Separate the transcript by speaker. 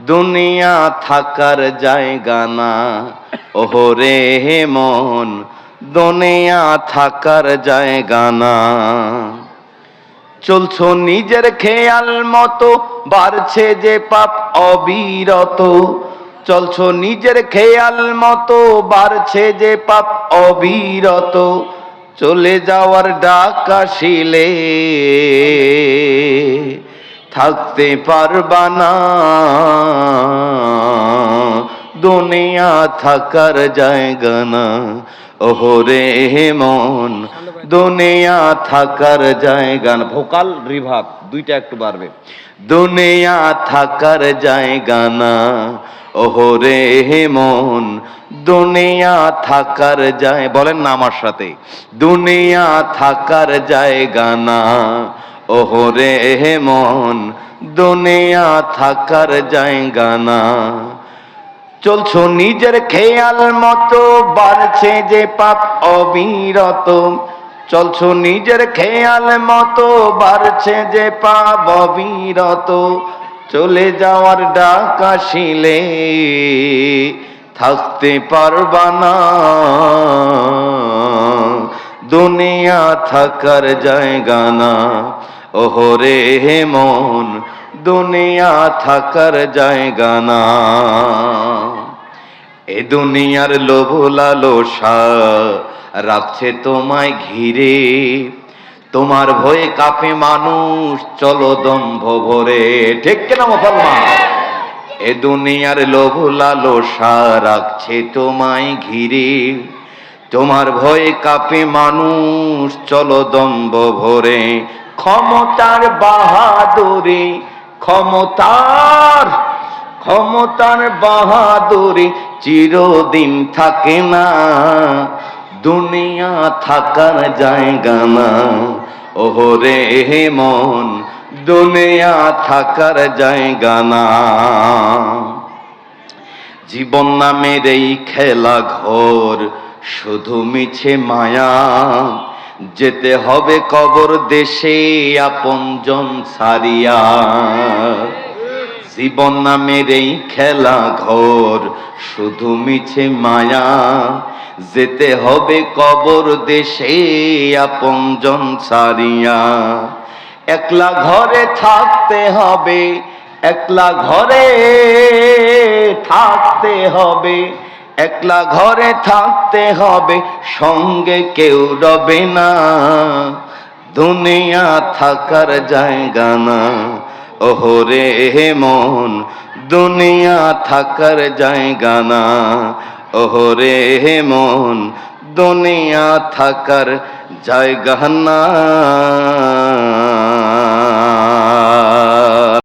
Speaker 1: দুনিয়া থাকার জায়গা না। ওহরে মন, দুনিয়া থাকার জায়গা না। চলছো নিজের খেয়াল মতো, বাড়ছে যে পাপ অবিরত। চলছো নিজের খেয়াল মতো, বাড়ছে যে পাপ অবিরত। চলে যাওয়ার ডাক আসিলে। থাকতে পারবা না। দুনিয়া থাকার জায়গা না। ওহরে মন, দুনিয়া থাকার জায়গা না। ভোকাল রিভাব, দুইটা একটু বাড়বে। দুনিয়া থাকার জায়গা না। ওহরে মন, দুনিয়া থাকার যায় বলেন না আমার সাথে। দুনিয়া থাকার জায়গা না। ওহরে মন দুনিয়া থাকার জায়গা না। চলছো নিজের খেয়াল মতো, বাড়ছে যে পাপ অবিরত। চলছো নিজের খেয়াল মতো, বাড়ছে যে পাপ অবিরত। চলে যাওয়ার ডাক আসিলে, থাকতে পারবা না। দুনিয়া থাকার জায়গা না। ওহরে মন, দুনিয়া থাকার জায়গা না। এ দুনিয়ার লোভ লালসা, রাখছে তোমায় ঘিরে। তোমার ভয়ে কাঁপে মানুষ, চলো দম্ভ ভরে। ঠিক কিনা মুসলমান? এ দুনিয়ার লোভ লালসা, রাখছে তোমায় ঘিরে। তোমার ভয়ে কাঁপে মানুষ, চলো দম্ভ ভরে। ক্ষমতার বাহাদুরি, ক্ষমতার ক্ষমতার বাহাদুরি চিরদিন থাকে না। দুনিয়া থাকার জায়গা না। ওহরে হে মন, দুনিয়া থাকার জায়গা না। জীবন নামের এই খেলা ঘর শুধু মিছে মায়া, যেতে হবে কবর দেশে আপনজন সারিয়া। জীবন নামের এই খেলা ঘর, শুধু মিছে মায়া, যেতে হবে কবর দেশে আপনজন সারিয়া। একলা ঘরে থাকতে হবে, একলা ঘরে থাকতে হবে একলা ঘরে থাকতে হবে, সঙ্গে কেউ রবে না। দুনিয়া থাকার জায়গা না। ওহরে মন, দুনিয়া থাকার জায়গা না। ওহরে মন, দুনিয়া থাকার জায়গা না।